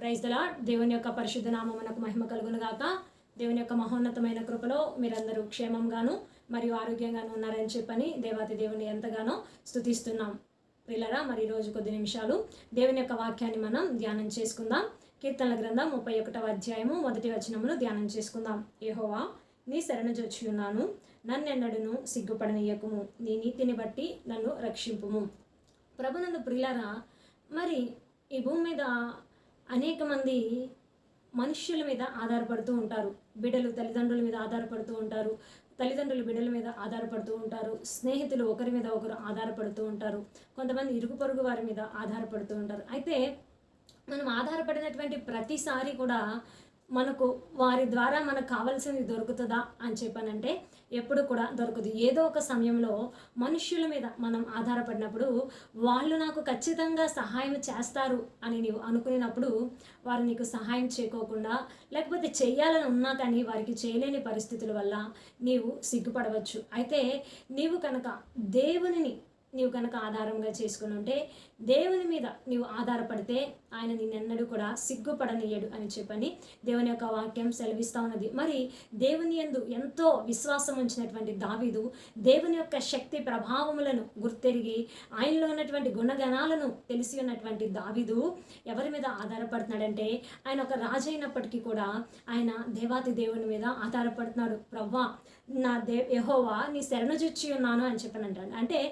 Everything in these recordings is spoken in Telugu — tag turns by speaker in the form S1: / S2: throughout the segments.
S1: ప్రైజ్ దలా దేవుని యొక్క పరిశుద్ధ నామమునకు మహిమ కలుగును గాక. దేవుని యొక్క మహోన్నతమైన కృపలో మీరందరూ క్షేమంగాను మరియు ఆరోగ్యంగాను ఉన్నారని చెప్పని దేవాతి దేవుని ఎంతగానో స్తుతిస్తున్నాం. పిల్లరా మరి రోజు కొద్ది నిమిషాలు దేవుని యొక్క వాక్యాన్ని మనం ధ్యానం చేసుకుందాం. కీర్తనల గ్రంథం ముప్పై ఒకటవ అధ్యాయము మొదటి వచనమును ధ్యానం చేసుకుందాం. ఏహోవా నీ శరణు జొచ్చి ఉన్నాను నన్నెన్నడును సిగ్గుపడనీయకుము. నీ నీతిని బట్టి నన్ను రక్షింపుము. ప్రభునందు ప్రిలరా మరి ఈ భూమి మీద అనేక మంది మనుష్యుల మీద ఆధారపడుతూ ఉంటారు. బిడ్డలు తల్లిదండ్రుల మీద ఆధారపడుతూ ఉంటారు. తల్లిదండ్రులు బిడ్డల మీద ఆధారపడుతూ ఉంటారు. స్నేహితులు ఒకరి మీద ఒకరు ఆధారపడుతూ ఉంటారు. కొంతమంది ఇరుగు పొరుగు వారి మీద ఆధారపడుతూ ఉంటారు. అయితే మనం ఆధారపడినటువంటి ప్రతిసారి కూడా మనకు వారి ద్వారా మనకు కావాల్సింది దొరుకుతుందా అని చెప్పానంటే ఎప్పుడు కూడా దొరకదు. ఏదో ఒక సమయంలో మనుష్యుల మీద మనం ఆధారపడినప్పుడు వాళ్ళు నాకు ఖచ్చితంగా సహాయం చేస్తారు అని నీవు అనుకునేటప్పుడు వారు నీకు సహాయం చేయకోకుండా లేకపోతే చేయాలని ఉన్నా కానీ వారికి చేయలేని పరిస్థితుల వల్ల నీవు సిగ్గుపడవచ్చు. అయితే నీవు కనుక దేవునిని నీవు కనుక ఆధారంగా చేసుకుని ఉంటే దేవుని మీద నీవు ఆధారపడితే ఆయన నిన్నెన్నడూ కూడా సిగ్గుపడనీయడు అని చెప్పని దేవుని యొక్క వాక్యం సెలవిస్తూ ఉన్నది. మరి దేవుని యందు ఎంతో విశ్వాసం ఉంచినటువంటి దావీదు దేవుని యొక్క శక్తి ప్రభావములను గుర్తెరిగి ఆయనలో ఉన్నటువంటి గుణగణాలను తెలిసి ఉన్నటువంటి దావీదు ఎవరి మీద ఆధారపడుతున్నాడంటే ఆయన ఒక రాజు అయినప్పటికీ కూడా ఆయన దేవాతి దేవుని మీద ఆధారపడుతున్నాడు. ప్రవ్వా నా దే యహోవా నీ శరణజుచ్చి ఉన్నాను అని చెప్పనంటాడు. అంటే అంటే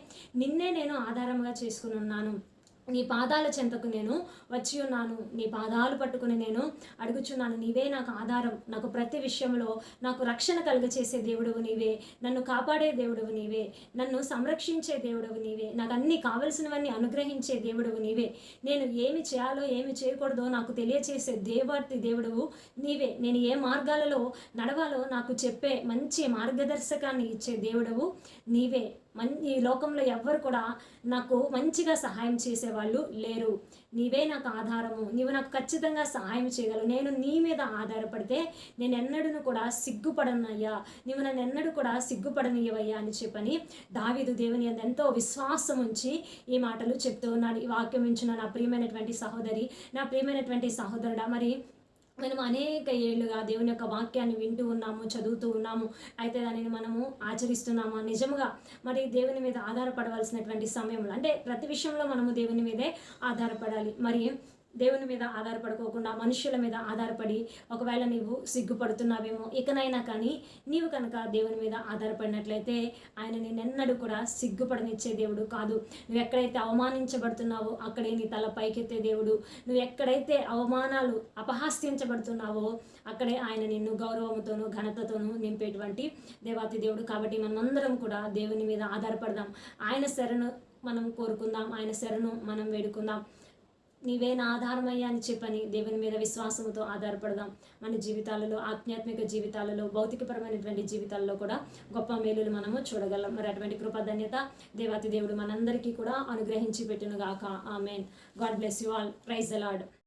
S1: నిన్నే నేను ఆధారంగా చేసుకుని ఉన్నాను. నీ పాదాల చెంతకు నేను వచ్చి ఉన్నాను. నీ పాదాలు పట్టుకుని నేను అడుగుచున్నాను. నీవే నాకు ఆధారం. నాకు ప్రతి విషయంలో నాకు రక్షణ కలుగచేసే దేవుడవు నీవే. నన్ను కాపాడే దేవుడవు నీవే. నన్ను సంరక్షించే దేవుడవు నీవే. నాకు అన్ని కావలసినవన్నీ అనుగ్రహించే దేవుడవు నీవే. నేను ఏమి చేయాలో ఏమి చేయకూడదో నాకు తెలియచేసే దేవార్తి దేవుడవు నీవే. నేను ఏ మార్గాలలో నడవాలో నాకు చెప్పే మంచి మార్గదర్శకాన్ని ఇచ్చే దేవుడవు నీవే. మన్ ఈ లోకంలో ఎవ్వరు కూడా నాకు మంచిగా సహాయం చేసేవాళ్ళు లేరు. నీవే నాకు ఆధారము. నీవు నాకు ఖచ్చితంగా సహాయం చేయగలవు. నేను నీ మీద ఆధారపడితే నేను ఎన్నడూ కూడా సిగ్గుపడనయ్యా. నీవు నన్ను ఎన్నడూ కూడా సిగ్గుపడనియవయ్యా అని చెప్పని దావీదు దేవుని యందు ఎంతో విశ్వాసం ఉంచి ఈ మాటలు చెప్తూ ఉన్నాడు. ఈ వాక్యం ఉంచిన నా ప్రియమైనటువంటి సహోదరి నా ప్రియమైనటువంటి సహోదరుడా మరి మనం అనేక ఏళ్ళుగా దేవుని యొక్క వాక్యాన్ని వింటూ ఉన్నాము చదువుతూ ఉన్నాము. అయితే దానిని మనము ఆచరిస్తున్నాము? నిజముగా మరి దేవుని మీద ఆధారపడవలసినటువంటి సమయంలో అంటే ప్రతి విషయంలో మనము దేవుని మీదే ఆధారపడాలి. మరి దేవుని మీద ఆధారపడుకోకుండా మనుషుల మీద ఆధారపడి ఒకవేళ నీవు సిగ్గుపడుతున్నావేమో ఇకనైనా కానీ నీవు కనుక దేవుని మీద ఆధారపడినట్లయితే ఆయన నిన్నెన్నడూ కూడా సిగ్గుపడనిచ్చే దేవుడు కాదు. నువ్వు ఎక్కడైతే అవమానించబడుతున్నావో అక్కడే నీ తల పైకెత్తే దేవుడు. నువ్వు ఎక్కడైతే అవమానాలు అపహాస్యించబడుతున్నావో అక్కడే ఆయన నిన్ను గౌరవంతోనూ ఘనతతోనూ నింపేటువంటి దేవాతి దేవుడు కాబట్టి మనమందరం కూడా దేవుని మీద ఆధారపడదాం. ఆయన శరణు మనం కోరుకుందాం ఆయన శరణు మనం వేడుకుందాం. నీవే నా ఆధారమయ్యా అని చెప్పని దేవుని మీద విశ్వాసంతో ఆధారపడదాం. మన జీవితాలలో ఆధ్యాత్మిక జీవితాలలో భౌతికపరమైనటువంటి జీవితాల్లో కూడా గొప్ప మేలులు మనము చూడగలం. మరి అటువంటి కృపధన్యత దేవాతి దేవుడు మనందరికీ కూడా అనుగ్రహించి పెట్టునుగాక. Amen. God bless you all. Praise అలాడ్